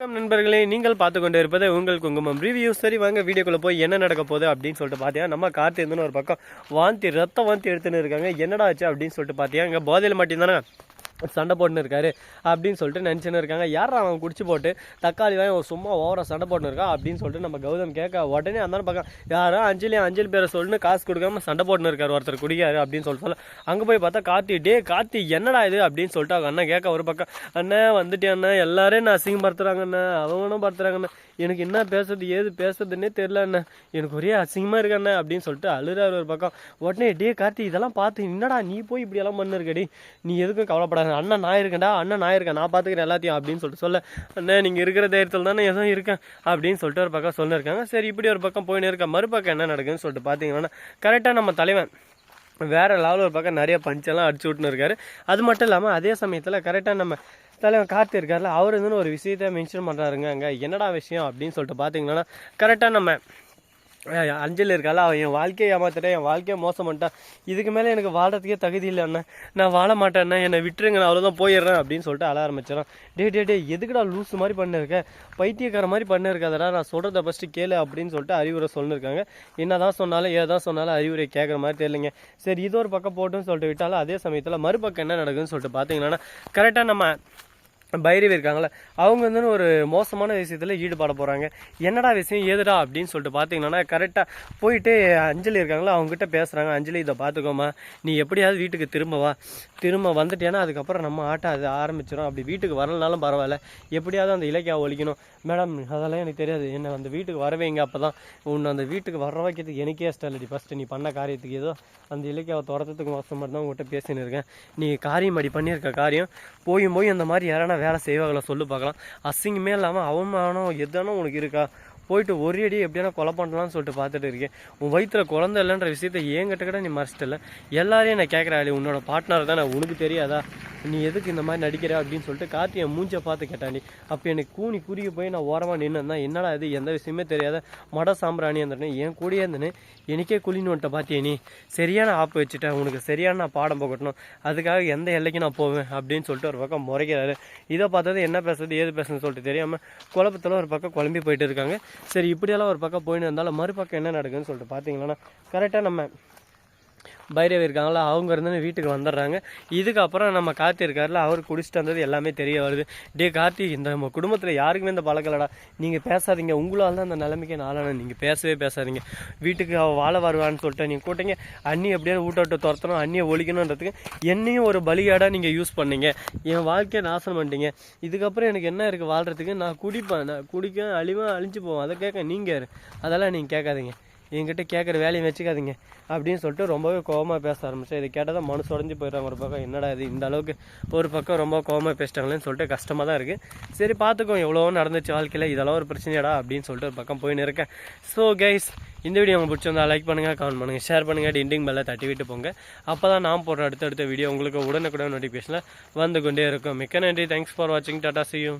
வணக்கம் நண்பர்களே நீங்கள் பார்த்து கொண்டு இருப்பது உங்கள் குங்குமம் ரிவ்யூ சரி வாங்க வீடியோக்குள்ள போய் என்ன நடக்க போகுது அப்படின்னு சொல்லிட்டு பார்த்தீங்கன்னா நம்ம கார்த்தி ஒரு பக்கம் வாந்தி ரத்த வாந்தி எடுத்துன்னு இருக்காங்க. என்னடா ஆச்சு அப்படின்னு சொல்லிட்டு பார்த்தீங்கன்னா இங்கே போதையில் மட்டும்தானே? சண்டை போட்டுன்னு இருக்காரு அப்படின்னு சொல்லிட்டு நினச்சின்னு இருக்காங்க. யார் அவன் குடிச்சு போட்டு தக்காளி வாங்கி சும்மா ஓவரா சண்டை போட்டுன்னு இருக்கா அப்படின்னு சொல்லிட்டு நம்ம கௌதம் கேட்க உடனே அந்த பக்கம் யாரும் அஞ்சலி அஞ்சலி பேரை சொல்லிட்டு காசு கொடுக்காம சண்டை போட்டுன்னு இருக்காரு ஒருத்தர் குடிக்காரு அப்படின்னு சொல்லிட்டு சொல்ல. அங்கே போய் பார்த்தா கார்த்தி டே கார்த்தி என்னடா இது அப்படின்னு சொல்லிட்டு அவங்க அண்ணன் கேட்க ஒரு பக்கம் அண்ணன் வந்துட்டேன் அண்ணன் எல்லாரையும் நான் அசிங்கப்படுத்துறாங்க அண்ணன் அவனும் படுத்துறாங்க அண்ணன் எனக்கு என்ன பேசுறது ஏது பேசுறதுன்னே தெரில அண்ணன் எனக்கு ஒரே அசிங்கமாக இருக்கண்ணே அப்படின்னு சொல்லிட்டு அழுறாரு ஒரு பக்கம். உடனே டே கார்த்தி இதெல்லாம் பார்த்து என்னடா நீ போய் இப்படி எல்லாம் பண்ணிருக்கடி நீ எதுக்கும் கவலைப்படாத. அண்ணன் நான் இருக்கேன்டா. அண்ணன் நான் இருக்கேன். நான் பார்த்துக்கிறேன் எல்லாத்தையும் அப்படின்னு சொல்லிட்டு சொல்ல அண்ணன் நீங்கள் இருக்கிற தைரியத்தில் தானே எதுவும் இருக்கேன் அப்படின்னு சொல்லிட்டு ஒரு பக்கம் சொல்லியிருக்காங்க சரி இப்படி ஒரு பக்கம் போயின்னு இருக்க மறுபக்கம் என்ன நடக்குதுன்னு சொல்லிட்டு பார்த்தீங்கன்னா கரெக்டாக நம்ம தலைவன் வேறு லெவலில் ஒரு பக்கம் நிறைய பஞ்செல்லாம் அடிச்சு விட்டுன்னு இருக்காரு. அது மட்டும் இல்லாமல் அதே சமயத்தில் கரெக்டாக நம்ம தலைவன் கார்த்தி இருக்கார்ல அவர் வந்து ஒரு விஷயத்த மென்ஷன் பண்ணுறாருங்க அங்கே என்னடா விஷயம் அப்படின்னு சொல்லிட்டு பார்த்தீங்கன்னா கரெக்டாக நம்ம அஞ்சல் அஞ்சலி இருக்கால அவன் என் வாழ்க்கையை ஏமாத்திட்டேன் என் வாழ்க்கையை மோசம் பண்ணிட்டான். இதுக்கு மேலே எனக்கு வாழறதுக்கே தகுதி இல்லை நான் வாழ மாட்டேன் என்னை விட்டுருங்க நான் அவ்வளோதான் போயிடுறேன் அப்படின்னு சொல்லிட்டு அழ ஆரம்பிச்சிடறான். டே டே டே எதுக்குடா லூஸ் மாதிரி பண்ணிருக்கேன் பைத்தியக்கார மாதிரி பண்ணிருக்காதடா. நான் சொல்கிறத ஃபஸ்ட்டு கேளு அப்படின்னு சொல்லிட்டு அறிவுரை சொல்லியிருக்காங்க என்னதான் சொன்னாலும் ஏதான் சொன்னாலும் அறிவுரை கேட்குற மாதிரி தெரியலைங்க. சரி இது ஒரு பக்கம் போட்டுன்னு சொல்லிட்டு விட்டாலும் அதே சமயத்தில் மறுபக்கம் என்ன நடக்குதுன்னு சொல்லிட்டு பார்த்தீங்கன்னா கரெக்டாக நம்ம பைரவி இருக்காங்களே அவங்க வந்து ஒரு மோசமான விஷயத்தில் ஈடுபட போகிறாங்க என்னடா விஷயம் ஏதுடா அப்படின்னு சொல்லிட்டு பார்த்தீங்கன்னா கரெக்டாக போயிட்டு அஞ்சலி இருக்காங்களா அவங்ககிட்ட பேசுகிறாங்க அஞ்சலி இதை பார்த்துக்கோமா நீ எப்படியாவது வீட்டுக்கு திரும்ப வா. திரும்ப வந்துட்டேன்னா அதுக்கப்புறம் நம்ம ஆட்டம் அது ஆரம்பிச்சிடும் அப்படி வீட்டுக்கு வரலனாலும் பரவாயில்ல. எப்படியாவது அந்த இலக்கியாவை ஒழிக்கணும். மேடம் அதெல்லாம் எனக்கு தெரியாது. என்ன அந்த வீட்டுக்கு வரவேங்க அப்போ தான் உன்னை அந்த வீட்டுக்கு வர வைக்கிறதுக்கு எனக்கே இஷ்டம் இல்லடி. ஃபஸ்ட்டு நீ பண்ண காரியத்துக்கு ஏதோ அந்த இலக்கியாவை துரத்துறதுக்கு மோசம் மட்டும் தான் உங்கள்கிட்ட பேசின்னு இருக்கேன். நீ காரியம் அடி பண்ணியிருக்க காரியம். போயும் போய் அந்த மாதிரி யாரான வேலை செய்வாங்களா சொல்லு பார்க்கலாம். அசிங்கமே இல்லாமல் அவமானம் எதானோ உனக்கு இருக்கா? போயிட்டு ஒரு அடி எப்படியான கொலை பண்ணலாம்னு சொல்லிட்டு பார்த்துட்டு இருக்கேன். உன் வயிற்றில் குழந்தை இல்லைன்ற விஷயத்த ஏங்கிட்ட கூட நீ மறைச்சிட்டல எல்லாரையும் நான் கேட்குறேன் உன்னோட பார்ட்னர் நான் உனக்கு தெரியாதா? நீ எதுக்கு இந்த மாதிரி நடிக்கிற அப்படின்னு சொல்லிட்டு கார்த்தி என் மூஞ்சை பார்த்து கேட்டாண்டி அப்போ எனக்கு கூனி குறுகி போய் நான் ஓரமாக நின்று என்னடா இது? எந்த விஷயமே தெரியாத மட சாம்பிராணி இருந்தேன் என் கூடயே இருந்தேன்னு எனக்கே குழின்னு வந்துட்ட பார்த்தியே நீ? சரியான ஆப்பு வச்சுட்டேன் உனக்கு சரியான நான் பாடம் போகட்டணும் அதுக்காக எந்த எல்லைக்கு நான் போவேன்? அப்படின்னு சொல்லிட்டு ஒரு பக்கம் முறைக்கிறாரு. இதை பார்த்தது என்ன பேசுறது ஏது பேசுறது சொல்லிட்டு தெரியாமல் குழப்பத்தில் ஒரு பக்கம் குழம்பி போயிட்டு இருக்காங்க. சரி இப்படியெல்லாம் ஒரு பக்கம் போயின்னு இருந்தாலும் மறுபக்கம் என்ன நடக்குதுன்னு சொல்லிட்டு பார்த்தீங்கன்னா கரெக்டாக நம்ம பைரவி இருக்காங்களா அவங்க இருந்தாலும் வீட்டுக்கு வந்துடுறாங்க. இதுக்கப்புறம் நம்ம கார்த்தி இருக்காருல அவர் குடிச்சிட்டு வந்தது எல்லாமே தெரிய வருது. டே கார்த்தி இந்த நம்ம குடும்பத்தில் யாருக்குமே இந்த பழக்கலடா நீங்கள் பேசாதீங்க உங்களால் தான் அந்த நிலைமைக்கு நாளான நீங்கள் பேசவே பேசாதீங்க. வீட்டுக்கு அவள் வாழ வருவான்னு சொல்லிட்டு நீங்கள் கூட்டிங்க அண்ணி எப்படியாவது வீட்டை விட்டு துரத்தணும் அண்ணியை ஒழிக்கணுன்றதுக்கு என்னையும் ஒரு பலியாடாக நீங்கள் யூஸ் பண்ணீங்க. என் வாழ்க்கையை நாசனம் பண்ணிட்டீங்க. இதுக்கப்புறம் எனக்கு என்ன இருக்குது வாழ்கிறதுக்கு நான் குடிப்பேன் நான் குடிக்க அழிவேன் அழிஞ்சு போவேன். அதை கேட்க நீங்கள் அதெல்லாம் நீங்கள் கேட்காதீங்க. என்கிட்ட கேட்குற வேலையை வச்சுக்காதீங்க அப்படின்னு சொல்லிட்டு ரொம்பவே கோவமாக பேச ஆரம்பிச்சேன். இதை கேட்டால் தான் மனசு உடஞ்சி போயிடுறாங்க ஒரு பக்கம் என்னடா இது? இந்த அளவுக்கு ஒரு பக்கம் ரொம்ப கோவமாக பேசிட்டாங்களேன்னு சொல்லிட்டு கஷ்டமாக தான் இருக்குது சரி பார்த்துக்கோ எவ்வளோ நடந்துச்சு வாழ்க்கையில் இதெல்லாம் ஒரு பிரச்சனையாடா அப்படின்னு சொல்லிட்டு ஒரு பக்கம் போயின்னு இருக்கேன். ஸோ கைஸ் இந்த வீடியோ உங்களுக்கு பிடிச்சிருந்தா லைக் பண்ணுங்கள் கமெண்ட் பண்ணுங்கள் ஷேர் பண்ணுங்கள் டிண்டிங் பெல்லை தட்டி விட்டு போங்க. அப்போ தான் நான் போடுற அடுத்தடுத்த வீடியோ உங்களுக்கு உடனுக்குடன் நோட்டிஃபிகேஷனில் வந்து கொண்டே இருக்கும். மிக்க நன்றி. தேங்க்ஸ் ஃபார் வாட்சிங் டாட்டா சியூ